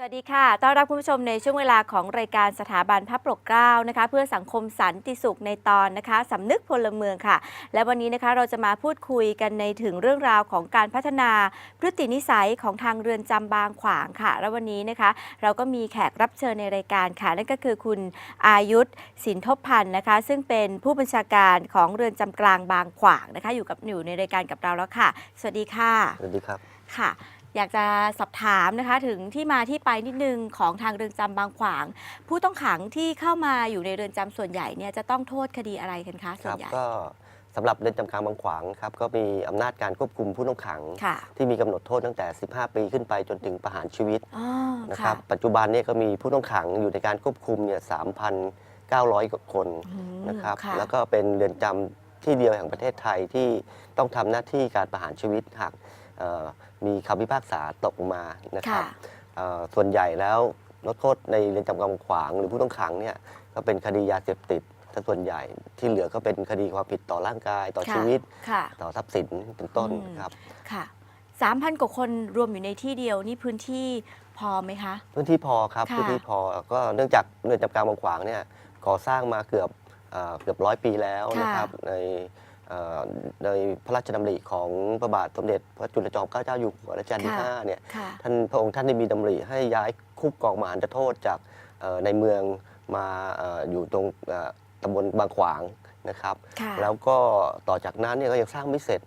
สวัสดีค่ะ ต้อนรับคุณผู้ชมในช่วงเวลาของรายการสถาบันพระปกเกล้านะคะ เพื่อสังคมสันติสุขในตอนนะคะสำนึกพลเมืองค่ะ และวันนี้นะคะเราจะมาพูดคุยกันในถึงเรื่องราวของการพัฒนาพฤตินิสัยของทางเรือนจำบางขวางค่ะ และวันนี้นะคะ เราก็มีแขกรับเชิญในรายการค่ะ นั่นก็คือคุณอายุธสินทบพันธ์นะคะ ซึ่งเป็นผู้บัญชาการของเรือนจำกลางบางขวางนะคะ อยู่กับอยู่ในรายการกับเราแล้วค่ะ สวัสดีค่ะ สวัสดีครับค่ะ อยากจะสอบถามนะคะถึงที่มาที่ไปนิดนึงของทางเรือนจำบางขวาง ผู้ต้องขังที่เข้ามาอยู่ในเรือนจำส่วนใหญ่เนี่ยจะต้องโทษคดีอะไรกันคะคส่วรันบใหญ่ก็สำหรับเรือนจำกลางบางขวางครับก็มีอำนาจการควบคุมผู้ต้องขัง ค่ะที่มีกำหนดโทษตั้งแต่ 15 ปีขึ้นไปจนถึงประหารชีวิตอ๋อนะครับค่ะปัจจุบันเนี่ยก็มีผู้ต้องขังอยู่ในการควบคุมเนี่ย3,900กว่าคนอืมนะครับค่ะแล้วก็เป็นเรือนจำที่เดียวแห่งประเทศไทยที่ต้องทำหน้าที่การประหารชีวิตหากเอ่อ มีคำพิพากษาตกมานะครับค่ะเอ่อส่วนใหญ่แล้วลดโทษในเรือนจำกลางบางขวางหรือผู้ต้องขังเนี่ยก็เป็นคดียาเสพติดซะส่วนใหญ่ที่เหลือก็เป็นคดีความผิดต่อร่างกายต่อค่ะชีวิตค่ะต่อทรัพย์สินเป็นต้นอืมครับค่ะสามพันกว่าคนรวมอยู่ในที่เดียวนี่พื้นที่พอไหมคะ พื้นที่พอครับค่ะพื้นที่พอก็เนื่องจากเรือนจำกลางบางขวางเนี่ยก่อสร้างมาเกือบเอ่อเกือบร้อยปีแล้วนะครับในเอ่อ ในพระราชดำริของพระบาทสมเด็จ พระจุลจอมเกล้าเจ้าอยู่หัวรัชกาลที่ค่ะ5เนี่ยค่ะท่านพระองค์ท่านได้มีดำริให้ย้ายคุกกองมหารโทษจากเอ่อในเมืองมาเอ่ออยู่ตรงเอ่อตำบลบางขวางนะครับค่ะแล้วก็ต่อจากนั้นเนี่ยก็ยังสร้างไม่เสร็จ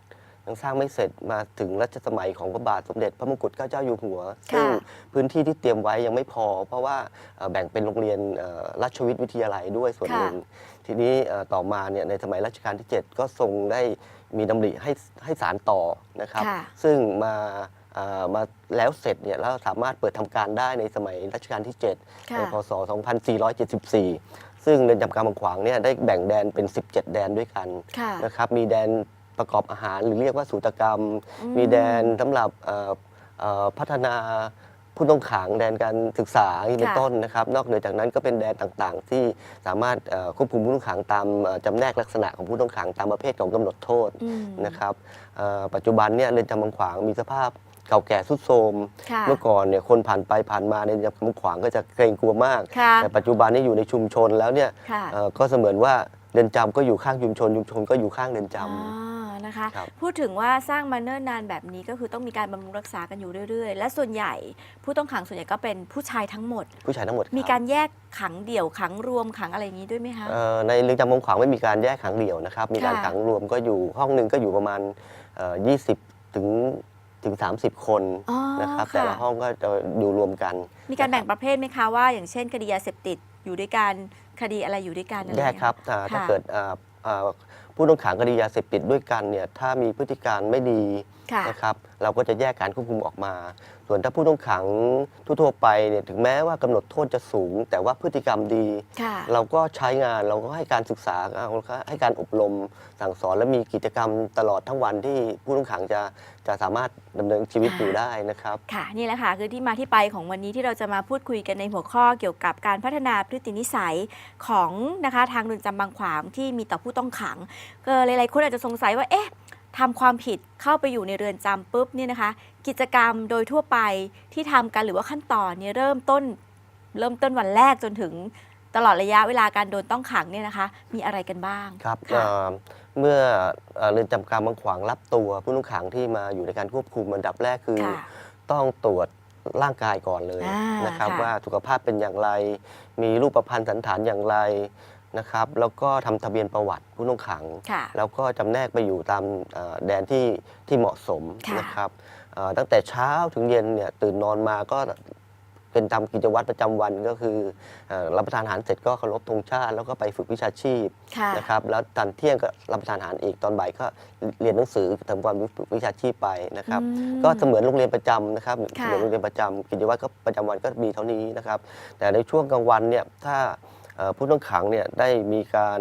ยังสร้างไม่เสร็จมาถึงรัชสมัยของพระบาทสมเด็จพระมงกุฎเกล้าเจ้าอยู่หัว ซึ่งพื้นที่ที่เตรียมไว้ยังไม่พอ เพราะว่าเอ่อแบ่งเป็นโรงเรียนเอ่อราชวิทย์วิทยาลัยด้วยส่วนหนึ่ง ทีนี้เอ่อต่อมาเนี่ยในสมัยรัชกาลที่ 7 ก็ทรงได้มีดำริให้ให้สารต่อนะครับค่ะซึ่งมาเอ่อมาแล้วเสร็จเนี่ยแล้วสามารถเปิดทำการได้ในสมัยรัชกาลที่7ค่ะในพศ 2474 ซึ่งเรือนจำกลางบางขวางเนี่ยได้แบ่งแดนเป็น 17 แดนด้วยกันค่ะนะครับมีแดนประกอบอาหารหรือเรียกว่าสูตรกรรมอืมมีแดนสำหรับเอ่อเอ่อพัฒนา ผู้ต้องขังแดนการศึกษาอย่างนี้เป็นค่ะ ต้นนะครับ นอกเหนือจากนั้นก็เป็นแดนต่างๆ ที่สามารถเอ่อควบคุมผู้ต้องขังตามเอ่อจำแนกลักษณะของผู้ต้องขังตามประเภทของกำหนดโทษอืมนะครับเอ่อปัจจุบันเนี่ยเรือนจำบางขวางมีสภาพเก่าแก่ทรุดโทรม ค่ะเมื่อก่อนเนี่ยคนผ่านไปผ่านมาในเรือนจำบางขวางก็จะเกรงกลัวมาก ค่ะแต่ปัจจุบันนี้อยู่ในชุมชนแล้วเนี่ยค่ะเอ่อก็เสมือนว่าเรือนจำก็อยู่ข้างชุมชนชุมชนก็อยู่ข้างเรือนจำ อ่า นะคะ ครับ พูดถึงว่าสร้างมาเนิ่นนานแบบนี้ก็คือต้องมีการบำรุงรักษากันอยู่เรื่อยๆ และส่วนใหญ่ผู้ต้องขังส่วนใหญ่ก็เป็นผู้ชายทั้งหมด ผู้ชายทั้งหมดคบมีการแยกขังเดี่ยวขังรวมขังอะไรอย่างนี้ด้วยไหมคะ เอ่อในเรือนจำบางขวางไม่มีการแยกขังเดี่ยวนะครับ มีการค่ะ ขังรวมก็อยู่ห้องหนึ่งก็อยู่ประมาณเอ่อ20 ถึงถึง 30 คนอ๋อนะครับค่ะแต่ละห้องก็จะอยู่รวมกัน มีการแบ่งประเภทไหมคะว่า อย่างเช่น คดียาเสพติดอยู่ด้วยกันคดีอะไรอยู่ด้วยกันอะไรอแยย่างกเงี้ย ครับอ่าถ้าค่ะเกิดอ่าอ่า ผู้ต้องขังคดียาเสพติดด้วยกันเนี่ยถ้ามีพฤติการไม่ดี นะครับเราก็จะแยกการควบคุมออกมา ส่วนถ้าผู้ต้องขังทั่วๆไปเนี่ยถึงแม้ว่ากำหนดโทษจะสูง แต่ว่าพฤติกรรมดีค่ะเราก็ใช้งานเราก็ให้การศึกษาเราก็ให้การอบรมสั่งสอนและมีกิจกรรมตลอดทั้งวันที่ผู้ต้องขังจะจะสามารถดำเนินชีวิตค่ะอยู่ได้นะครับค่ะนี่แหละค่ะคือที่มาที่ไปของวันนี้ที่เราจะมาพูดคุยกันในหัวข้อเกี่ยวกับการพัฒนาพฤตินิสัยของนะคะทางเรือนจำบางขวางที่มีต่อผู้ต้องขังก็หลายๆคนอาจจะสงสัยว่าเอ๊ะ ทำความผิดเข้าไปอยู่ในเรือนจำปุ๊บเนี่ยนะคะ กิจกรรมโดยทั่วไปที่ทำกันหรือว่าขั้นตอนเนี่ยเริ่มต้น เริ่มต้นวันแรกจนถึงตลอดระยะเวลาการโดนต้องขังเนี่ยนะคะ มีอะไรกันบ้าง ครับค่ะ เอ่อเมื่อเอ่อเรือนจำกลางบางขวางรับตัวผู้ต้องขังที่มาอยู่ในการควบคุมอันดับแรกคือ ค่ะ ต้องตรวจร่างกายก่อนเลยอ่านนะครับ ค่ะว่าสุขภาพเป็นอย่างไร มีรูปพรรณสันฐานอย่างไร นะครับ แล้วก็ทำทะเบียนประวัติผู้ต้องขังค่ะแล้วก็จำแนกไปอยู่ตามเอ่อแดนที่ที่เหมาะสมค่ะนะครับเอ่อตั้งแต่เช้าถึงเย็นเนี่ยตื่นนอนมาก็เป็นตามกิจวัตรประจำวันก็คือเอ่อรับประทานอาหารเสร็จก็เคารพธงชาติแล้วก็ไปฝึกวิชาชีพค่ะนะครับแล้วตอนเที่ยงก็รับประทานอาหารอีกตอนบ่ายก็เรียนหนังสือทำความฝึกวิชาชีพไปนะครับอืมก็เสมือนโรงเรียนประจำนะครับค่ะเหมือนโรงเรียนประจำกิจวัตรก็ประจำวันก็มีเท่านี้นะครับแต่ในช่วงกลางวันเนี่ยถ้าเอ่อ ผู้ต้องขังเนี่ยได้มีการ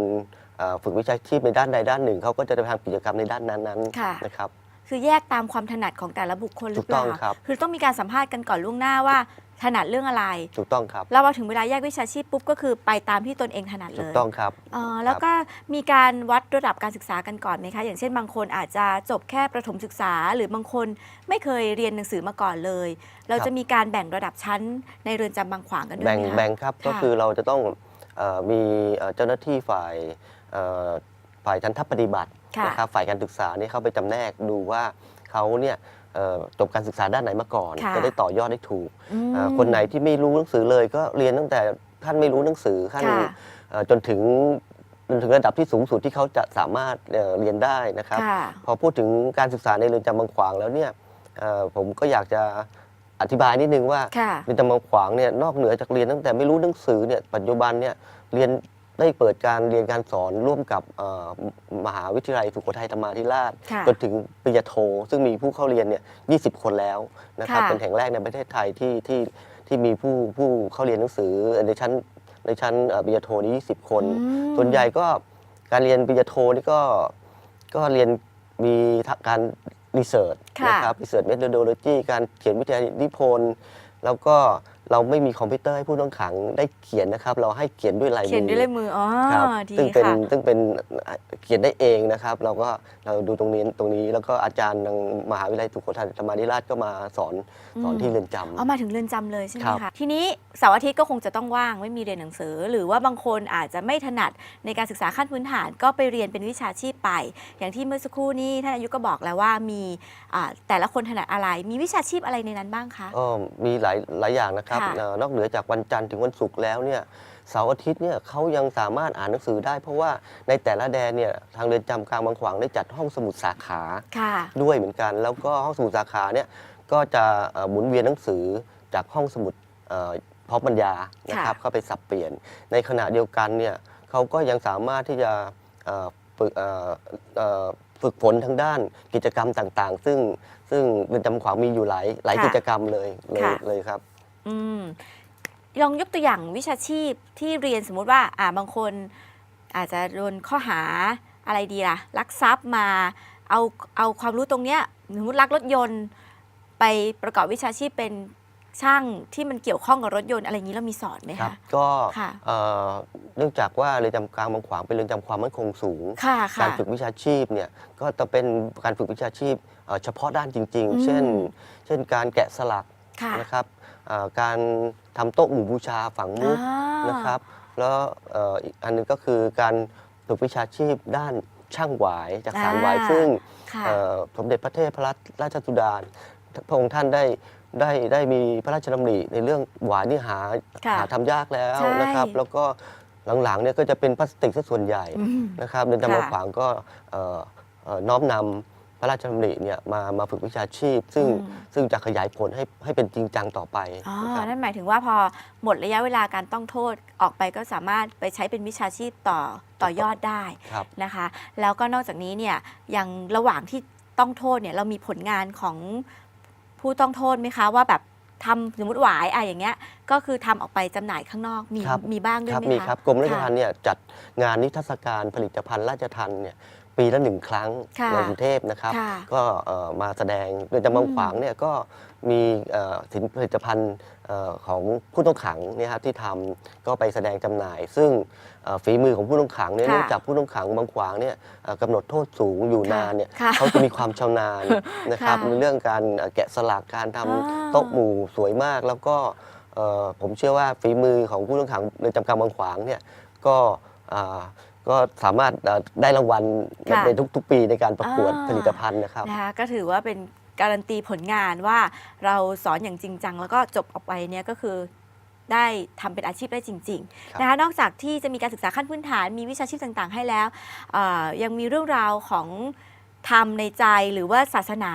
เอ่อฝึกวิชาชีพในด้านใดด้านหนึ่ง เขาก็จะไปทำกิจกรรมในด้านนั้นค่ะ ๆนะครับ คือแยกตามความถนัดของแต่ละบุคคลหรือเปถูกต้ล่าองครับ คือต้องมีการสัมภาษณ์กันก่อนล่วงหน้าว่า ถนัดเรื่องอะไร ถูกต้องครับ แล้วพอถึงเวลาแยกวิชาชีพปุ๊บก็คือไปตามที่ตนเองถนัดเลถูกยต้องครับอ๋อแล้วก็มีการวัดระดับการศึกษากันก่อนไหมคะ อย่างเช่นบางคนอาจจะจบแค่ประถมศึกษา หรือบางคนไม่เคยเรียนหนังสือมาก่อนเลย เราครับ จะมีการแบ่งระดับชั้นในเรือนจำบางขวางกันด้วยแบ่งไหมคะ แบ่งครับค่ะก็คือเราจะต้องเออ มีเอ่อเจ้าหน้าที่ฝ่ายเอ่อฝ่ายทันทปฏิบัติค่ะ นะครับฝ่ายการศึกษาเนี่ยเข้าไปจำแนกดูว่าเขาเนี่ยเอ่อจบการศึกษาด้านไหนมาก่อน ค่ะ จะได้ต่อยอดได้ถูกอืม เอ่อคนไหนที่ไม่รู้หนังสือเลยก็เรียนตั้งแต่ท่านไม่รู้หนังสือขั้นค่ะ เอ่อจนถึงจนถึงระดับที่สูงสุดที่เขาจะสามารถเอ่อเรียนได้นะครับ ค่ะ พอพูดถึงการศึกษาในเรือนจำบางขวางแล้วเนี่ยเอ่อผมก็อยากจะ อธิบายนิดนึงว่าค่ะเรือนจำบางขวางเนี่ยนอกเหนือจากเรียนตั้งแต่ไม่รู้หนังสือเนี่ยปัจจุบันเนี่ยเรียนได้เปิดการเรียนการสอนร่วมกับเอ่อมหาวิทยาลัยสุโขทัยธรรมาธิราชค่ะจนถึงปริญญาโท ซึ่งมีผู้เข้าเรียนเนี่ย20 คนแล้วนะครับค่ะเป็นแห่งแรกในประเทศไทยที่ที่ที่มีผู้ผู้เข้าเรียนหนังสือในชั้นในชั้นเอ่อปริญญาโทนี้20 คนอืมส่วนใหญ่ก็การเรียนปริญญาโทนี่ก็ก็เรียนมีการ รีเสิร์ชค่ะนะครับรีเสิร์ชเมท o ดโลจีการเขียนวิทยานิพนธ์แล้วก็ เราไม่มีคอมพิวเตอร์ให้ผู้ต้องขังได้เขียนนะครับ เราให้เขียนด้วยลายมือเขียนด้วยลายมืออ๋อครับดีซึ่งเป็นค่ะ ซึ่งเป็นเขียนได้เองนะครับ เราก็เราดูตรงนี้ตรงนี้แล้วก็อาจารย์ทางมหาวิทยาลัยสุโขทัยธรรมาธิราชก็มาสอนสอนอืม ที่เรือนจำ เอามาถึงเรือนจำเลยใช่ไหมครับคะทีนี้เสาร์อาทิตย์ก็คงจะต้องว่างไม่มีเรียนหนังสือ หรือว่าบางคนอาจจะไม่ถนัดในการศึกษาขั้นพื้นฐานก็ไปเรียนเป็นวิชาชีพไป อย่างที่เมื่อสักครู่นี้ท่านอายุก็บอกแล้วว่ามีอ่าแต่ละคนถนัดอะไรมีวิชาชีพอะไรในนั้นบ้างคะ ก็มีหลายหลายอย่างนะครับค่ะเอ่อนอกเหนือจากวันจันทร์ถึงวันศุกร์แล้วเนี่ยเสาร์อาทิตย์เนี่ยเขายังสามารถอ่านหนังสือได้ เพราะว่าในแต่ละแดนเนี่ยทางเรือนจำกลางบางขวางได้จัดห้องสมุดสาขา ค่ะ ด้วยเหมือนกันแล้วก็ห้องสมุดสาขาเนี่ยก็จะเอ่อหมุนเวียนหนังสือจากห้องสมุดเอ่อพร้อมปัญญานะครับเข้าไปสับเปลี่ยน ในขณะเดียวกันเนี่ยเขาก็ยังสามารถที่จะเอ่อฝึกเอ่อเอ่อฝึกฝนทางด้านกิจกรรมต่างๆ ซึ่งซึ่งเรือนจำขวางมีอยู่หลายหลายค่ะกิจกรรมเลยเลยค่ะ เลยครับ อืมลองยกตัวอย่างวิชาชีพที่เรียนสมมุติว่าอ่าบางคนอาจจะโดนข้อหาอะไรดีล่ะลักทรัพย์มาเอาเอาความรู้ตรงเนี้ยสมมติลักรถยนต์ไปประกอบวิชาชีพเป็นช่างที่มันเกี่ยวข้องกับรถยนต์อะไรอย่างนี้เรามีสอนไหมครับคะ ก็ค่ะ เอ่อเนื่องจากว่าเรือนจำกลางบางขวางเป็นเรือนจำความมั่นคงสูง ค่ะกาค่ะรฝึกวิชาชีพเนี่ยก็จะเป็นการฝึกวิชาชีพเอ่อเฉพาะด้านจริง อืม ๆ เช่น เช่นการแกะสลักค่ะ นะครับเอ่อ การทำโต๊ะหมู่บูชาฝังมุกอ่านะครับ แล้วเอ่ออีกอันหนึงก็คือการฝึกวิชาชีพด้านช่างหวายจากสารหวายอ่าซึ่งค่ะเอ่อสมเด็จพระเทพรัตนราชสุดาพระองค์ท่านได้ได้ได้มีพระราชดำริในเรื่องหวายนี่หาค่ะหาทำยากแล้วใช่นะครับ แล้วก็หลังๆเนี่ยก็จะเป็นพลาสติกซะส่วนใหญ่อืมนะครับเรือนจำบางค่ะขวางก็เอ่อเอ่อน้อมนำ พระราชดำริเนี่ยมามาฝึกวิชาชีพ ซึ่งอืม ซึ่งจะขยายผลให้ให้เป็นจริงจังต่อไปอ๋อ นะครับ นั่นหมายถึงว่าพอหมดระยะเวลาการต้องโทษออกไปก็สามารถไปใช้เป็นวิชาชีพต่อต่อยอดได้ครับ นะคะ แล้วก็นอกจากนี้เนี่ยยังระหว่างที่ต้องโทษเนี่ยเรามีผลงานของผู้ต้องโทษไหมคะว่าแบบทำสมมติหวายอะอย่างเงี้ยก็คือทำออกไปจำหน่ายข้างนอกมีครับ มีบ้างด้วยครับไหมมีคะครับกรมราชค่ะทัณฑ์เนี่ยจัดงานนิทรรศการผลิตภัณฑ์ราชทัณฑ์เนี่ย ปีละหนึ่งครั้งค่ะในกรุงเทพนะครับค่ะก็เอ่อมาแสดงเรือนจำบางอืมขวางเนี่ยก็มีเอ่อสินผลิตภัณฑ์เอ่อของผู้ต้องขังเนี่ยครับที่ทำก็ไปแสดงจำหน่าย ซึ่งเอ่อฝีมือของผู้ต้องขังเนี่ยค่ะเนื่องจากผู้ต้องขังบางขวางเนี่ยเอ่อกำหนดโทษสูงอยู่ค่ะนานเนี่ยค่ะเขาจะมีความชำนาญนะครับค่ะในเรื่องการเอ่อแกะสลักการทำอ่าโต๊ะหมู่สวยมากแล้วก็เอ่อผมเชื่อว่าฝีมือของผู้ต้องขังเรือนจำกลางบางขวางเนี่ยก็อ่า ก็สามารถเอ่อได้รางวัลค่ะในทุก ๆ ปีในการประกวดอ่าผลิตภัณฑ์นะครับนะคะก็ถือว่าเป็นการันตีผลงานว่าเราสอนอย่างจริงจัง แล้วก็จบออกไปเนี่ยก็คือได้ทำเป็นอาชีพได้จริงครับๆนะคะนอกจากที่จะมีการศึกษาขั้นพื้นฐานมีวิชาชีพต่างๆ ให้แล้วเอ่อยังมีเรื่องราวของธรรมในใจหรือว่าศาสนา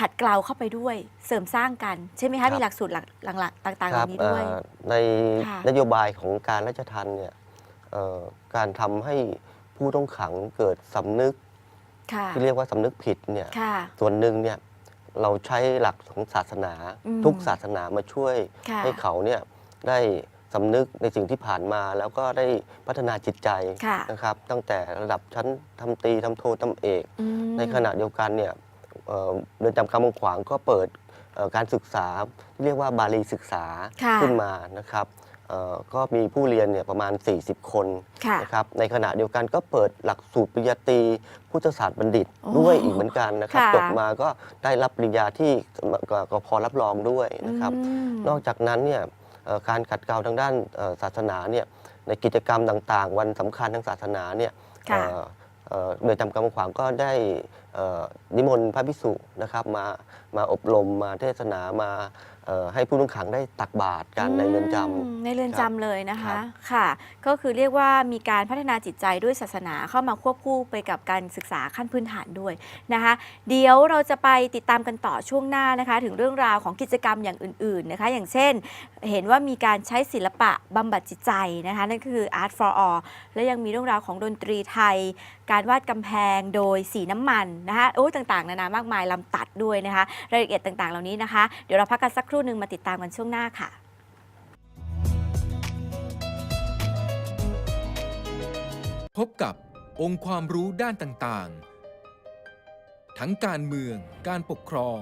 ขัดเกลาเข้าไปด้วยเสริมสร้างกัน ใช่ไหมครัคะบมีหลักสูตรหลักหลักๆต่างๆเหครัล่าบนี้ด้วยเอ่อในค่ะนโยบายของการราชทัณฑ์เนี่ยเอ่อ การทำให้ผู้ต้องขังเกิดสำนึกค่ะที่เรียกว่าสำนึกผิดเนี่ย ค่ะ ส่วนหนึ่งเนี่ยเราใช้หลักของศาสนา อืม ทุกศาสนามาช่วยค่ะให้เขาเนี่ยได้สำนึกในสิ่งที่ผ่านมา แล้วก็ได้พัฒนาจิตใจค่ะนะครับ ตั้งแต่ระดับชั้นทำตรีทำโททำเอก อืมในขณะเดียวกันเนี่ยเอ่อเรือนจำกลางบางขวางก็เปิดเอ่อการศึกษาที่เรียกว่าบาลีศึกษาค่ะ ขึ้นมานะครับเอ่อ ก็มีผู้เรียนเนี่ยประมาณ 40 คนค่ะนะครับในขณะเดียวกันก็เปิดหลักสูตรปริญญาตรีพุทธศาสตร์บัณฑิตโอ้ด้วยอีกเหมือนกันนะครับค่ะ จบมาก็ได้รับปริญญาที่กกพรับรองด้วยนะครับ อืม นอกจากนั้นเนี่ยเอ่อการขัดเกลาทางด้านเอ่อศาสนาเนี่ยในกิจกรรมต่างๆ วันสำคัญทางศาสนาเนี่ยค่ะ เอ่อเอ่อเรือนจำกำมะขวางก็ได้เอ่อนิมนต์พระภิกษุนะครับมา มาอบรมมาเทศนามาเอ่อให้ผู้ต้องขังได้ตักบาตรกันในเรือนจมในเรือนครับจำเลยนะครัคะบค่ะ ก็คือเรียกว่ามีการพัฒนาจิตใจด้วยศาสนาเข้ามาควบคู่ไปกับการศึกษาขั้นพื้นฐานด้วยนะคะ เดี๋ยวเราจะไปติดตามกันต่อช่วงหน้านะคะ ถึงเรื่องราวของกิจกรรมอย่างอื่น ๆนะคะ อย่างเช่น เห็นว่ามีการใช้ศิลปะบำบัดจิตใจนะคะนั่นคือ Art for All และยังมีเรื่องราวของดนตรีไทย การวาดกำแพงโดยสีน้ำมันนะคะโอ้ยต่างๆ นานามากมายลำตัดด้วยนะคะรายละเอียดต่างๆ เหล่านี้นะคะ เดี๋ยวเราพักกันสักครู่หนึ่งมาติดตามกันช่วงหน้าค่ะพบกับองค์ความรู้ด้านต่างๆ ทั้งการเมือง การปกครอง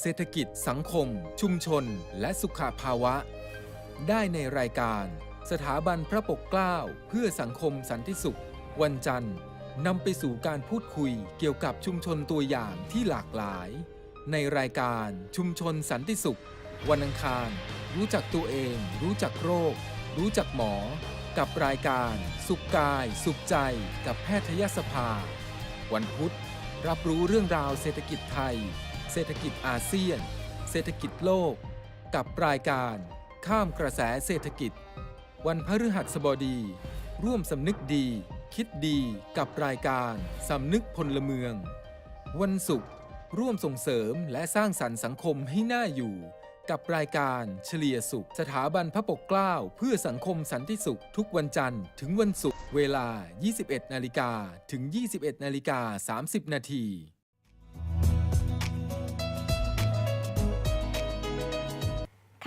เศรษฐกิจ สังคม ชุมชน และสุขภาวะ ได้ในรายการ สถาบันพระปกเกล้าเพื่อสังคมสันติสุข วันจันทร์นำไปสู่การพูดคุยเกี่ยวกับชุมชนตัวอย่างที่หลากหลาย ในรายการชุมชนสันติสุข วันอังคาร รู้จักตัวเอง รู้จักโรค รู้จักหมอ กับรายการ สุขกาย สุขใจ กับแพทยสภา วันพุธ รับรู้เรื่องราวเศรษฐกิจไทย เศรษฐกิจอาเซียน เศรษฐกิจโลก กับรายการข้ามกระแสเศรษฐกิจ วันพฤหัสบดี ร่วมสำนึกดี คิดดีกับรายการสำนึกพลเมือง วันศุกร์ ร่วมส่งเสริมและสร้างสรรค์สังคมให้น่าอยู่ กับรายการเฉลี่ยสุข สถาบันพระปกเกล้าเพื่อสังคมสันติสุขทุกวันจันทร์ถึงวันศุกร์เวลา 21 นาฬิกาถึง 21 นาฬิกา 30 นาที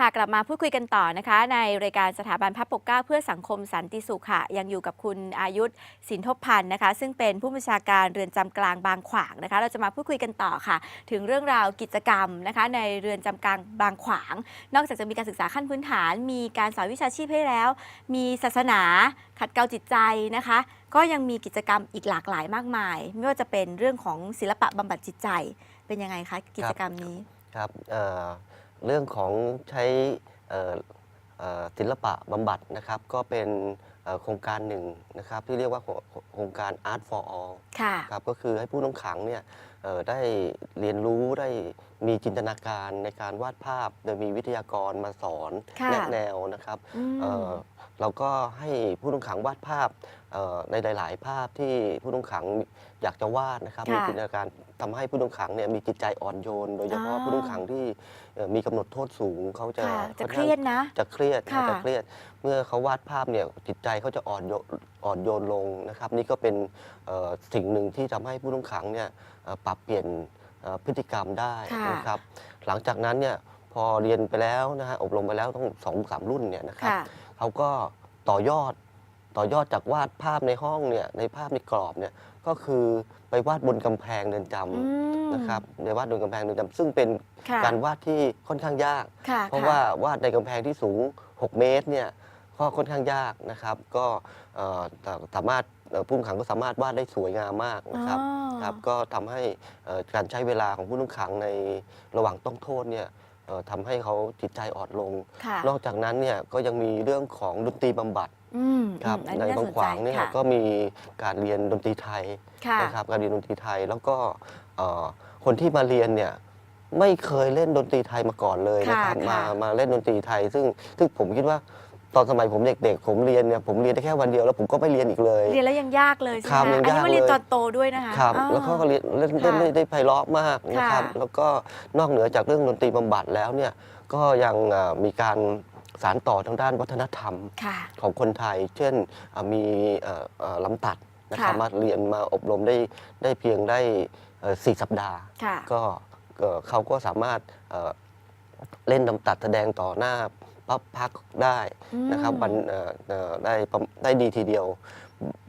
ค่ะกลับมาพูดคุยกันต่อนะคะ ในรายการสถาบันพระปกเก้าเพื่อสังคมสันติสุขค่ะ ยังอยู่กับคุณอายุธสินทบพันธ์นะคะ ซึ่งเป็นผู้บัญชาการเรือนจำกลางบางขวางนะคะ เราจะมาพูดคุยกันต่อค่ะ ถึงเรื่องราวกิจกรรมนะคะ ในเรือนจำกลางบางขวาง นอกจากจะมีการศึกษาขั้นพื้นฐาน มีการสอนวิชาชีพให้แล้ว มีศาสนาขัดเกลาจิตใจนะคะ ก็ยังมีกิจกรรมอีกหลากหลายมากมาย ไม่ว่าจะเป็นเรื่องของศิลปะบำบัดจิตใจเป็นยังไงคะกิจกรรมนี้ครับ เอ่อเรื่องของใช้เอ่อเอ่อศิลปะบำบัดนะครับก็เป็นเอ่อโครงการหนึ่งนะครับที่เรียกว่าโคโครงการ Art for All ค่ะครับก็คือให้ผู้ต้องขังเนี่ยเอ่อได้เรียนรู้ได้มีจินตนาการในการวาดภาพ โดยมีวิทยากรมาสอนค่ะแนะแนวนะครับอืมเอ่อเราก็ให้ผู้ต้องขังวาดภาพเอ่อ ในหลาย ๆ ภาพที่ผู้ต้องขังอยากจะวาดนะครับค่ะมีจินตนาการทำให้ผู้ต้องขังเนี่ยมีจิตใจอ่อนโยน โดยเฉพาะอ่า ผู้ต้องขังที่เอ่อมีกำหนดโทษสูงเขาจะค่ะ จะค่อนเคข้างรียดนะ จะเครียดค่ะ จะเครียด เมื่อเขาวาดภาพเนี่ยจิตใจเขาจะอ่อนโยนอ่อนโยนลงนะครับ นี่ก็เป็นเอ่อสิ่งหนึ่งที่ทำให้ผู้ต้องขังเนี่ยเอ่อปรับเปลี่ยนเอ่อพฤติกรรมได้ค่ะนะครับ หลังจากนั้นเนี่ยพอเรียนไปแล้วนะฮะอบรมไปแล้วต้องสองสามรุ่นเนี่ยนะครับ ค่ะ เขาก็ต่อยอด ต่อยอดจากวาดภาพในห้องเนี่ยในภาพในกรอบเนี่ยก็คือไปวาดบนกำแพงเรือนจอืมำนะครับในวาดบนกำแพงเรือนจำซึ่งเป็นค่ะการวาดที่ค่อนข้างยาก ค่ะเพราะค่ว่าวาดในกำแพงที่สูง 6 เมตรเนี่ยก็ค่อนข้างยากนะครับ ก็เอ่อแต่สามารถเอ่อผู้ต้องขังก็สามารถวาดได้สวยงามมากนะครับอ๋อ ครับก็ทำให้เอ่อการใช้เวลาของผู้ต้องขังในระหว่างต้องโทษเนี่ยเอ่อ ทำให้เขาจิตใจอ่อนลงค่ะนอกจากนั้นเนี่ยก็ยังมีเรื่องของดนตรีบำบัดอืมครับอืมอันในนี้น่าบาสงนขใจวางเนี่ยค่ะก็มีการเรียนดนตรีไทยค่ะนะครับการเรียนดนตรีไทยแล้วก็เอ่อคนที่มาเรียนเนี่ยไม่เคยเล่นดนตรีไทยมาก่อนเลยนะครับค่ะมาค่ะมาเล่นดนตรีไทย ซึ่งซึ่งผมคิดว่า ตอนสมัยผมเด็กๆ ผมเรียนเนี่ยผมเรียนได้แค่วันเดียวแล้วผมก็ไม่เรียนอีกเลย เรียนแล้วยังยากเลยใช่ครับไหมยังอันนี้ยากมาเรียนเลย ตอนโตด้วยนะคะครับอ๋อแล้วเขาก็เรียนเล่นเล่นค่ะได้ได้ไพเราะมากนะครับ ค่ะ แล้วก็นอกเหนือจากเรื่องดนตรีบำบัดแล้วเนี่ยก็ยังเอ่อมีการสานต่อทางด้านวัฒนธรรม ค่ะ ของคนไทย เช่นเอ่อมีเอ่อเอ่อลำตัดนะครับค่ะ มาเรียนมาอบรมได้ได้เพียงได้เอ่อสี่สัปดาห์ ค่ะ ก็เอ่อเขาก็สามารถเอ่อเล่นลำตัดแสดงต่อหน้า พระพักตร์ได้นะครับอืมวันเอ่อเอ่อได้ประได้ดีทีเดียว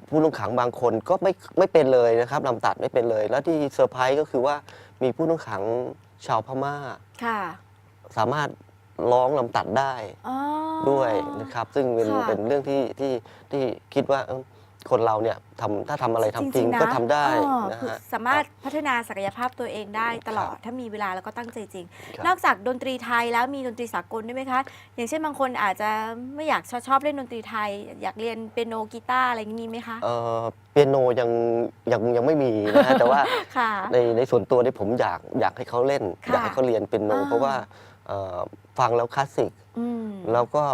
ผู้ต้องขังบางคนก็ไม่ไม่เป็นเลยนะครับลำตัดไม่เป็นเลย แล้วที่เซอร์ไพรส์ก็คือว่ามีผู้ต้องขังชาวพม่าค่ะสามารถร้องลำตัดได้อ๋อด้วยนะครับ ซึ่งเป็นค่ะเป็นเรื่องที่ที่ที่คิดว่าเอ้า คนเราเนี่ยทำถ้าทำอะไรทำจริงๆนะก็ทำได้อ๋อนะคือฮะ สามารถพัฒนาศักยภาพตัวเองได้ตลอดถ้ามีเวลาแล้วก็ตั้งใจจริง ครับ นอกจากดนตรีไทยแล้วมีดนตรีสากลด้วยไหมคะ อย่างเช่นบางคนอาจจะไม่อยากชอบชอบเล่นดนตรีไทย อยากเรียนเปียโนกีตาร์อะไรอย่างนี้มีไหมคะ เอ่อเปียโนยังยังยังไม่มีนะฮะ แต่ว่าค่ะ ในในส่วนตัวนี่ผมอยากอยากให้เขาเล่น ค่ะอยากให้เขาเรียนเปียโนอ่า เพราะว่าเอ่อฟังแล้วคลาสสิก อืม แล้วก็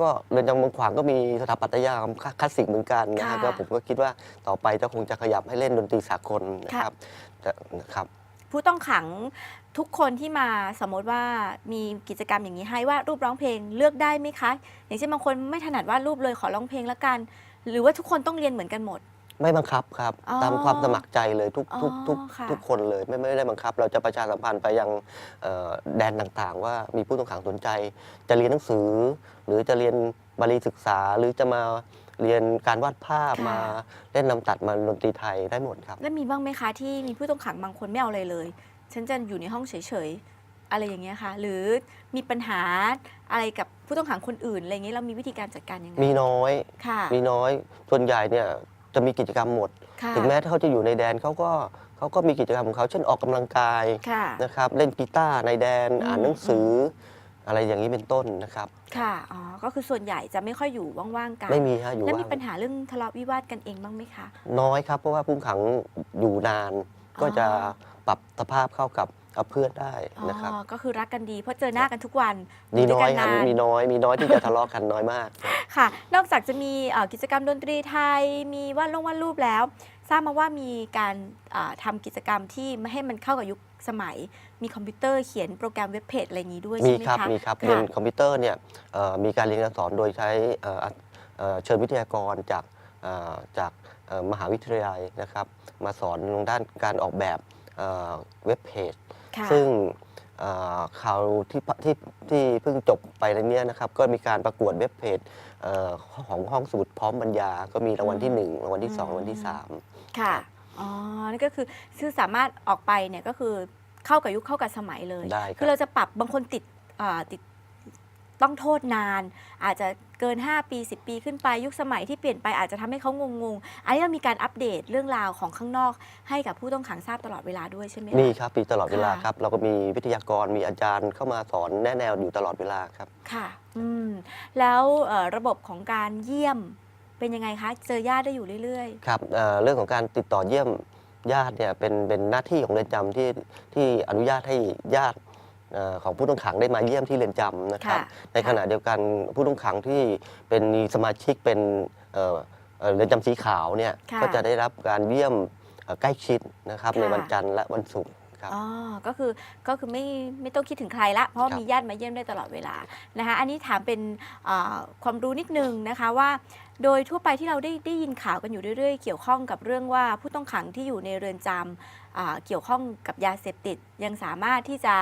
ก็เรือนจำบางขวางก็มีสถาปัตยกรรมคลาคลาสสิกเหมือนกันนะฮะค่ะ ก็ผมก็คิดว่าต่อไปจะคงจะขยับให้เล่นดนตรีสากลนะครับแต่นะครับ ผู้ต้องขังทุกคนที่มาสมมติว่ามีกิจกรรมอย่างนี้ให้ว่ารูปร้องเพลงเลือกได้ไหมคะ อย่างเช่นบางคนไม่ถนัดวาดรูปเลยขอร้องเพลงละกัน หรือว่าทุกคนต้องเรียนเหมือนกันหมด ไม่บังคับครับ อ๋อตามความสมัครใจเลยทุกทุกทุกอ๋อค่ะ ทุกคนเลยไม่ไม่ได้บังคับ เราจะประชาสัมพันธ์ไปยังเอ่อแดนต่างๆ ว่ามีผู้ต้องขังสนใจ จะเรียนหนังสือ หรือจะเรียนบาลีศึกษา หรือจะมาเรียนการวาดภาพค่ะ มาเล่นลำตัดมาดนตรีไทยได้หมดครับ แล้วมีบ้างไหมคะที่มีผู้ต้องขังบางคนไม่เอาอะไรเลย ฉันจะอยู่ในห้องเฉยๆ อะไรอย่างเงี้ยค่ะ หรือมีปัญหาอะไรกับผู้ต้องขังคนอื่นอะไรอย่างเงี้ยเรามีวิธีการจัดการยังไงมีน้อย ค่ะ มีน้อยส่วนใหญ่เนี่ย จะมีกิจกรรมหมด ค่ะ ถึงแม้ถ้าเขาจะอยู่ในแดนเขาก็เขาก็มีกิจกรรมของเขาเช่นออกกำลังกายค่ะ นะครับเล่นกีตาร์ในแดนอืม อ่านหนังสือออะไรอย่างนี้เป็นต้นนะครับ ค่ะ อ๋อ ก็คือส่วนใหญ่จะไม่ค่อยอยู่ว่างๆกัน ไม่มีฮะอยู่แล้วมีว่างปัญหาเรื่องทะเลาะวิวาทกันเองบ้างไหมคะ น้อยครับ เพราะว่าผู้ต้องขังอยู่นานก็จะอ๋อปรับสภาพเข้ากับ กับเพื่อนได้นะครับอ๋อก็คือรักกันดีเพราะเจอหน้ากันทุกวันมีด้น้วอยกัครับนานมีน้อยมีน้อยที่จะทะเลาะกันน้อยมากครับค่ะ นอกจากจะมีเอ่อกิจกรรมดนตรีไทย มีวาดลงวาดรูปแล้ว ทราบมาว่ามีการอ่าทำากิจกรรมที่ไม่ให้มันเข้ากับยุคสมัย มีคอมพิวเตอร์เขียนโปรแกรมเว็บเพจอะไรอย่างนี้ด้วยมีใช่ไหมครับคะมีครับค่ะเรียนคอมพิวเตอร์เนี่ยเอ่อมีการเรียนการสอนโดยใช้เอ่ออะเอ่อเชิญวิทยากรจากเอ่อจากเอ่อมหาวิทยาลัยนะครับ มาสอนทางด้านการออกแบบเอ่อเว็บเพจค่ะ ซึ่งเอ่อข่าวที่ปะที่ที่เพิ่งจบไปแล้วเนี่ยนะครับ ก็มีการประกวดเว็บเพจเอ่อของห้องสมุดพร้อมบรรยา ก็มีรางวัลที่ 1 รางวัลที่ 2 รางวัลที่ 3 ค่ะ อ๋อ นี่ก็คือคือสามารถออกไปเนี่ยก็คือเข้ากับยุคเข้ากับสมัยเลยได้คคือรับเราจะปรับบางคนติดอ่าติด ต้องโทษนาน อาจจะเกิน 5 ปี 10 ปีขึ้นไปยุคสมัยที่เปลี่ยนไปอาจจะทำให้เขางงๆ อันนี้เรามีการอัปเดตเรื่องราวของข้างนอก ให้กับผู้ต้องขังทราบตลอดเวลาด้วยใช่ไหมคะมีครับมีตลอดเวลาค่ะครับ เราก็มีวิทยากรมีอาจารย์เข้ามาสอนแนะแนวอยู่ตลอดเวลาครับค่ะอืมแล้วเอ่อระบบของการเยี่ยมเป็นยังไงคะเจอญาติได้อยู่เรื่อยครับเอ่อเรื่องของการติดต่อเยี่ยมญาติเนี่ยเป็นเป็นหน้าที่ของเรือนจำที่ที่อนุญาตให้ญาติเอ่อ ของผู้ต้องขังได้มาเยี่ยมที่เรือนจำนะๆครับค่ะในขณะเดียวกันผู้ต้องขังที่เป็นมีสมาชิกเป็นเอ่อเอ่อเรือนจำสีขาวเนี่ยค่ะก็จะได้รับการเยี่ยมเอ่อใกล้ชิดนะครับค่ะในวันจันทร์และวันศุกร์ครับอ๋อ ก็คือ ก็คือไม่ ไม่ต้องคิดถึงใครละ เพราะว่าครับมีญาติมาเยี่ยมได้ตลอดเวลา นะคะ อันนี้ถามเป็นอ่าความรู้นิดนึงนะคะว่า โดยทั่วไปที่เราได้ได้ยินข่าวกันอยู่เรื่อยๆ เกี่ยวข้องกับเรื่องว่าผู้ต้องขังที่อยู่ในเรือนจำอ่า เกี่ยวข้องกับยาเสพติด ยังสามารถที่จะ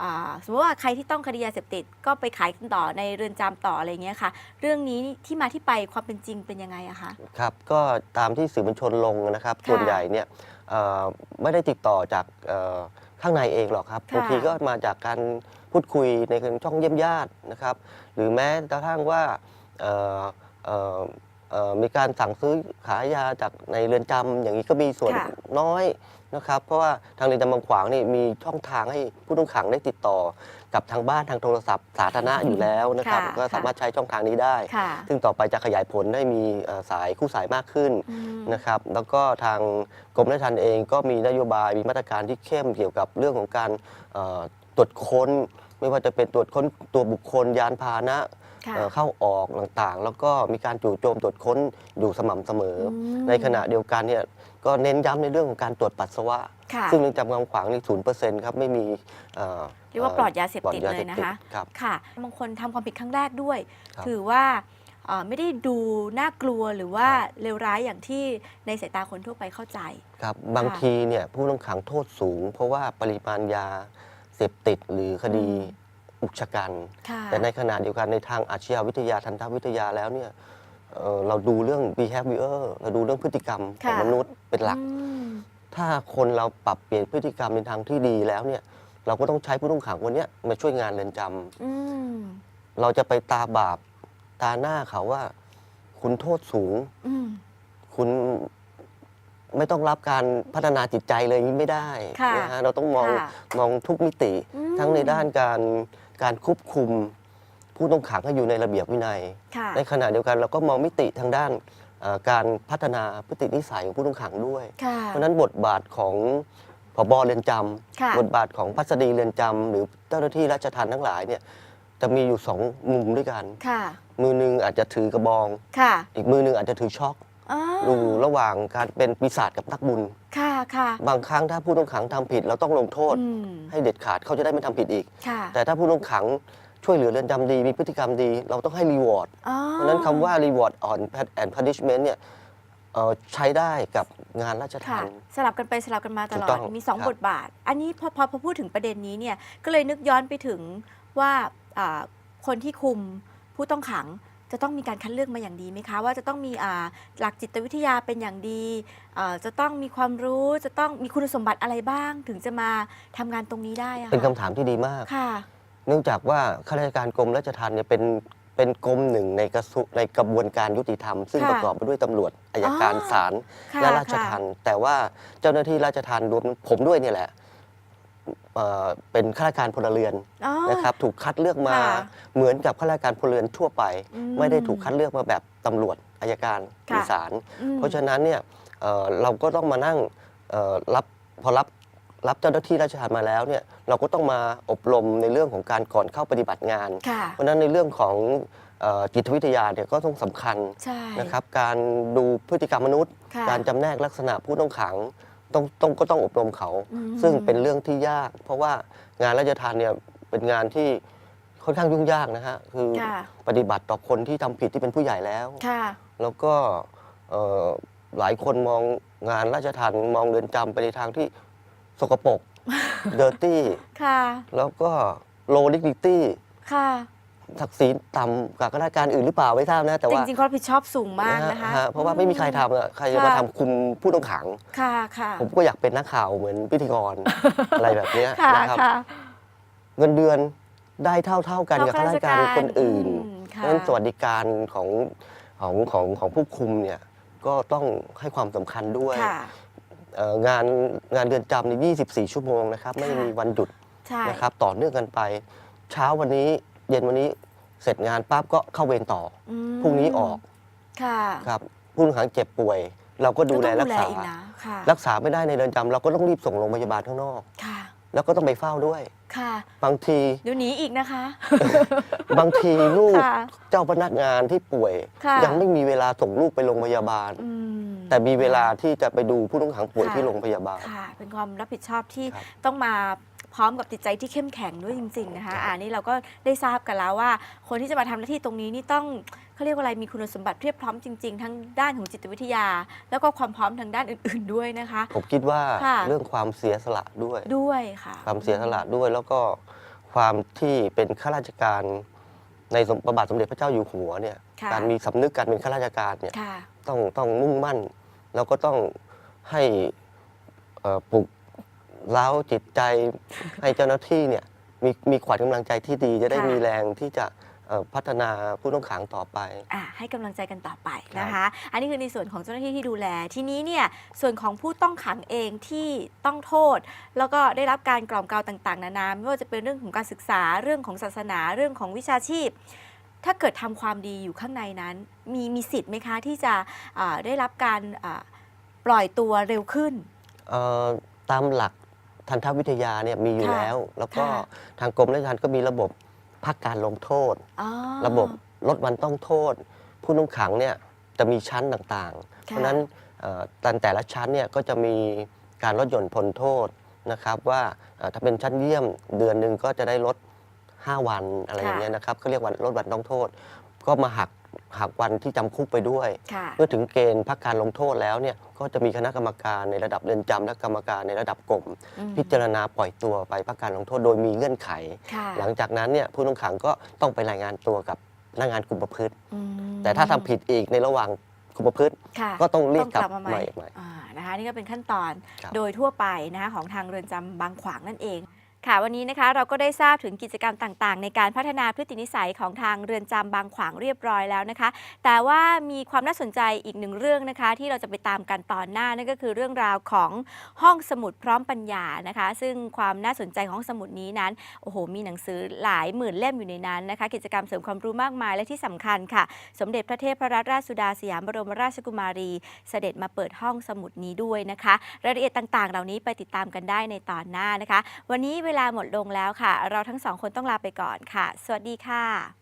อ่าสมมติว่าใครที่ต้องคดียาเสพติด ก็ไปขายกันต่อในเรือนจำต่ออะไรอย่างเงี้ยค่ะ เรื่องนี้ที่มาที่ไปความเป็นจริงเป็นยังไงอะคะครับก็ตามที่สื่อมวลชนลงนะครับค่ะส่วนใหญ่เนี่ยเอ่อไม่ได้ติดต่อจากเอ่อข้างในเองหรอกครับค่ะบางทีก็มาจากการพูดคุยในช่องเยี่ยมญาตินะครับ หรือแม้กระทั่งว่าเอ่อเอ่อเอ่อมีการสั่งซื้อขายยาจากในเรือนจำอย่างนี้ก็มีส่วนค่ะน้อย นะครับ เพราะว่าทางเรือนจำบางขวางนี่มีช่องทางให้ผู้ต้องขังได้ติดต่อ กับทางบ้านทางโทรศัพท์ สาธารณะอยู่แล้วนะครับ ค่ะก็สามารถใช้ช่องทางนี้ได้ ค่ะซึ่งต่อไปจะขยายผลให้มีเอ่อสายคู่สายมากขึ้นอืม นะครับ แล้วก็ทางกรมราชทัณฑ์เองก็มีนโยบายมีมาตรการที่เข้มเกี่ยวกับเรื่องของการเอ่อตรวจค้น ไม่ว่าจะเป็นตรวจค้นตัวบุคคลยานพาหนะ ค่ะ เอ่อเข้าออกต่างๆ แล้วก็มีการจู่โจมตรวจค้นอยู่สม่ำเสมออม ในขณะเดียวกันเนี่ย ก็เน้นย้ำในเรื่องของการตรวจปัสสาวะ ค่ะซึ่งเรือนจำกำขวางนี่ศูนย์เปอร์เซ็นต์ครับไม่มีเอ่อเรียกว่าปลอดยาเสพปลอดติดยาเลเสยพนะติดคะ ครับ ค่ะบางคนทำความผิดครั้งแรกด้วย ครับถือว่าเอ่อไม่ได้ดูน่ากลัวหรือว่าเลวร้ายอย่างที่ในสายตาคนทั่วไปเข้าใจ ครับบางค่ะทีเนี่ยผู้ต้องขังโทษสูง เพราะว่าปริมาณยาเสพติดหรือคดีอืม อุกชะกัน ค่ะ แต่ในขณะเดียวกันในทางอาชญาวิทยาทันตวิทยาแล้วเนี่ย เอ่อเราดูเรื่อง behavior เราดูเรื่องพฤติกรรมของค่ะมนุษย์เป็นหลักอืมถ้าคนเราปรับเปลี่ยนพฤติกรรมในทางที่ดีแล้วเนี่ย เราก็ต้องใช้ผู้ต้องขังคนเนี้ยมาช่วยงานเรือนจำอืมเราจะไปตาบาปตาหน้าเขาว่า คุณโทษสูงอืมคุณไม่ต้องรับการพัฒนาจิตใจเลยอย่างนี้ไม่ได้ค่ะนะฮะเราต้องมองค่ะมองทุกมิติอืมทั้งในด้านการการควบคุม ผู้ต้องขังให้อยู่ในระเบียบวินัย ค่ะในขณะเดียวกันเราก็มองมิติทางด้านเอ่อการพัฒนาพฤตินิสัยของผู้ต้องขังด้วย ค่ะ เพราะฉะนั้นบทบาทของผบเรือนจค่ะำบทบาทของพัสดีเรือนจำหรือเจ้าหน้าที่ราชทัณฑ์ทั้งหลายเนี่ยจะมีอยู่สองมุมด้วยกัน ค่ะ มือหนึงอาจจะถือกระบอง ค่ะอีกมือหนึงอาจจะถือช็อกอ๋อดูระหว่างการเป็นปีศาจกับนักบุญ ค่ะ ค่ะบางครั้งถ้าผู้ต้องขังทำผิดเราต้องลงโทษ อืมให้เด็ดขาดเขาจะได้ไม่ทำผิดอีก ค่ะ แต่ถ้าผู้ต้องขัง ช่วยเหลือเรือนจำดีมีพฤติกรรมดี เราต้องให้รีวอร์ดอ๋อเพราะฉะนั้นคำว่า reward on and punishment เนี่ยเอ่อใช้ได้กับงานราชค่ะทัณฑ์ สลับกันไปสลับกันมาตถูลกอต้ด องมีสองครับบทบาท อันนี้พอพอพอพูดถึงประเด็นนี้เนี่ยก็เลยนึกย้อนไปถึงว่าอ่าคนที่คุมผู้ต้องขังจะต้องมีการคัดเลือกมาอย่างดีไหมคะ ว่าจะต้องมีอ่าหลักจิตวิทยาเป็นอย่างดีอ่าจะต้องมีความรู้จะต้องมีคุณสมบัติอะไรบ้าง ถึงจะมาทำงานตรงนี้ได้อะเป็นค่ะคำถามที่ดีมาก ค่ะ เนื่องจากว่าข้าราชการกรมราชทัณฑ์เนี่ยเป็นเป็นกรมหนึ่งในกระทรวงในกระบวนการยุติธรรม ซึ่งค่ะประกอบไปด้วยตำรวจอายการอ๋อศาลค่ะและราชทัณฑ์แต่ว่าเจ้าหน้าที่ราชทัณฑ์รวมผมด้วยเนี่ยแหละเอ่อเป็นข้าราชการพลเรือนอ๋อนะครับ ถูกคัดเลือกมาค่ะเหมือนกับข้าราชการพลเรือนทั่วไป อืมไม่ได้ถูกคัดเลือกมาแบบตำรวจอายการหรือค่ะ ศาล อืม เพราะฉะนั้นเนี่ยเอ่อเราก็ต้องมานั่งเอ่อรับพอรับรับเจ้าหน้าที่ราชทัณฑ์มาแล้วเนี่ย เราก็ต้องมาอบรมในเรื่องของการก่อนเข้าปฏิบัติงาน ค่ะ เพราะฉะนั้นในเรื่องของเอ่อจิตวิทยาเนี่ยก็ต้องสำคัญใช่ นะครับการดูพฤติกรรมมนุษย์ ค่ะ การจำแนกลักษณะผู้ต้องขังต้องต้องก็ต้องอบรมเขา อืมซึ่งเป็นเรื่องที่ยาก เพราะว่างานราชทานเนี่ยเป็นงานที่ค่อนข้างยุ่งยากนะฮะคือค่ะ ปฏิบัติต่อคนที่ทำผิดที่เป็นผู้ใหญ่แล้ว ค่ะ แล้วก็เอ่อหลายคนมองงานราชทันมองเรือนจำไปในทางที่สกปรก เดอร์ตี้ค่ะ แล้วก็โลดิกดิตี้ค่ะ ศักดิ์ศรีต่ำกับข้าราชการอื่นหรือเปล่าไม่ทราบนะ แต่จว่าริงๆความรับผิดชอบสูงมากนะคะฮเพราะว่าไม่มีใครทำอะใครจะมาค่ะทำคุมผู้ต้องขัง ค่ะค่ะผมก็อยากเป็นนักข่าวเหมือนพิธีกรอะไรแบบเนี้ยค่ะนะครับ ค่ะ เงินเดือนได้เท่าเท่าๆกันกับข้าราชการคนอื่นอืมเพค่ะราะฉะนั้นสวัสดิการของของของของผู้คุมเนี่ยก็ต้องให้ความสำคัญด้วย ค่ะ เอ่องานงานเดือนจำนี่24 ชั่วโมงนะครับ ไม่ค่ะมีวันหยุดใช่ นะครับ ต่อเนื่องกันไป เช้าวันนี้เย็นวันนี้เสร็จงานปั๊บก็เข้าเวรต่ออือมพรุ่งนี้ออกค่ะครับผู้ต้องขังเจ็บป่วย เราก็ดูแลก็รัต้องกษาอีกนะค่ะรักษาไม่ได้ในเรือนจำเราก็ต้องรีบส่งโรงพยาบาลข้างนอก ค่ะ แล้วก็ต้องไปเฝ้าด้วย ค่ะ บางที เดี๋ยวหนี้อีกนะคะ บางทีลูกค่ะเจ้าพนักงานที่ป่วย ค่ะ ยังไม่มีเวลาส่งลูกไปโรงพยาบาล อืม แต่มีเวลาที่จะไปดูผู้ต้องขังป่วยค่ะที่โรงพยาบาล ค่ะ เป็นความรับผิดชอบที่ครับต้องมาพร้อมกับจิตใจที่เข้มแข็งด้วยจริง ๆ นะคะครับอ่านี่เราก็ได้ทราบกันแล้วว่า คนที่จะมาทำหน้าที่ตรงนี้นี่ต้องเขาเรียกว่าอะไรมีคุณสมบัติเพียบพร้อมจริง ๆ ทั้งด้านของจิตวิทยา แล้วก็ความพร้อมทางด้านอื่น ๆ ด้วยนะคะ ผมคิดว่าค่ะ เรื่องความเสียสละด้วย ด้วยค่ะ ความเสียสละด้วย แล้วก็ความที่เป็นข้าราชการในสมพระบาทสมเด็จพระเจ้าอยู่หัวเนี่ยค่ะ การมีสำนึกการเป็นข้าราชการเนี่ยค่ะ ต้องต้องมุ่งมั่น แล้วก็ต้องให้เอ่อปลุกเล้าจิตใจให้เจ้าหน้าที่เนี่ยมีมีขวัญกำลังใจที่ดีจะได้ค่ะมีแรงที่จะเอ่อพัฒนาผู้ต้องขังต่อไปอะให้กำลังใจกันต่อไปนะคะ อันนี้คือในส่วนของเจ้าหน้าที่ที่ดูแล ทีนี้เนี่ยส่วนของผู้ต้องขังเองที่ต้องโทษ แล้วก็ได้รับการกล่อมเกลาต่าง ๆ นานาไม่ว่าจะเป็นเรื่องของการศึกษาเรื่องของศาสนาเรื่องของวิชาชีพ ถ้าเกิดทำความดีอยู่ข้างในนั้น มีมีสิทธิ์ไหมคะที่จะอ่าได้รับการอ่าปล่อยตัวเร็วขึ้นเอ่อตามหลักทันตวิทยาเนี่ยมีอยู่ค่ะแล้ว แล้วก็ค่ะทางกรมราชทัณฑ์ก็มีระบบพักการลงโทษอ๋อระบบลดวันต้องโทษ ผู้ต้องขังเนี่ยจะมีชั้นต่างๆ เพค่ะราะฉะนั้นเอ่อแต่แต่ละชั้นเนี่ยก็จะมีการลดหย่อนพ้นโทษนะครับว่าเอ่อถ้าเป็นชั้นเยี่ยมเดือนหนึ่งก็จะได้ลด 5 วันอะไรอย่างเงี้ยนะครับเขาเรียกว่าลดวันต้องโทษ ก็มาหักหักวันที่จำคุกไปด้วยค่ะเมื่อถึงเกณฑ์พักการลงโทษแล้วเนี่ยก็จะมีคณะกรรมการในระดับเรือนจำและกรรมการในระดับกรมอืมพิจารณาปล่อยตัวไปพักการลงโทษโดยมีเงื่อนไขค่ะหลังจากนั้นเนี่ยผู้ต้องขังก็ต้องไปรายงานตัวกับพนักงานคุมประพฤติอืมแต่ถ้าทำผิดอีกในระหว่างคุมประพฤติค่ะก็ต้องเรียกต้องกกลัลับบมาใหใหม่ม่ใหม่อ่านะคะนี่ก็เป็นขั้นตอนครับโดยทั่วไปนะคะของทางเรือนจำบางขวางนั่นเอง ค่ะวันนี้นะคะเราก็ได้ทราบถึงกิจกรรมต่างๆ ในการพัฒนาพฤตินิสัยของทางเรือนจำบางขวางเรียบร้อยแล้วนะคะ แต่ว่ามีความน่าสนใจอีกหนึ่งเรื่องนะคะ ที่เราจะไปตามกันตอนหน้านั่นก็คือเรื่องราวของห้องสมุดพร้อมปัญญานะคะ ซึ่งความน่าสนใจของห้องสมุดนี้นั้นโอ้โหมีหนังสือหลายหมื่นเล่มอยู่ในนั้นนะคะ กิจกรรมเสริมความรู้มากมายและที่สำคัญค่ะ สมเด็จพระเทพรัตนราชสุดาสยามบรมราชกุมารี เสด็จมาเปิดห้องสมุดนี้ด้วยนะคะ รายละเอียดต่างๆ เหล่านี้ไปติดตามกันได้ในตอนหน้านะคะ วันนี้เวลาหมดลงแล้วค่ะ เราทั้งสองคนต้องลาไปก่อนค่ะ สวัสดีค่ะ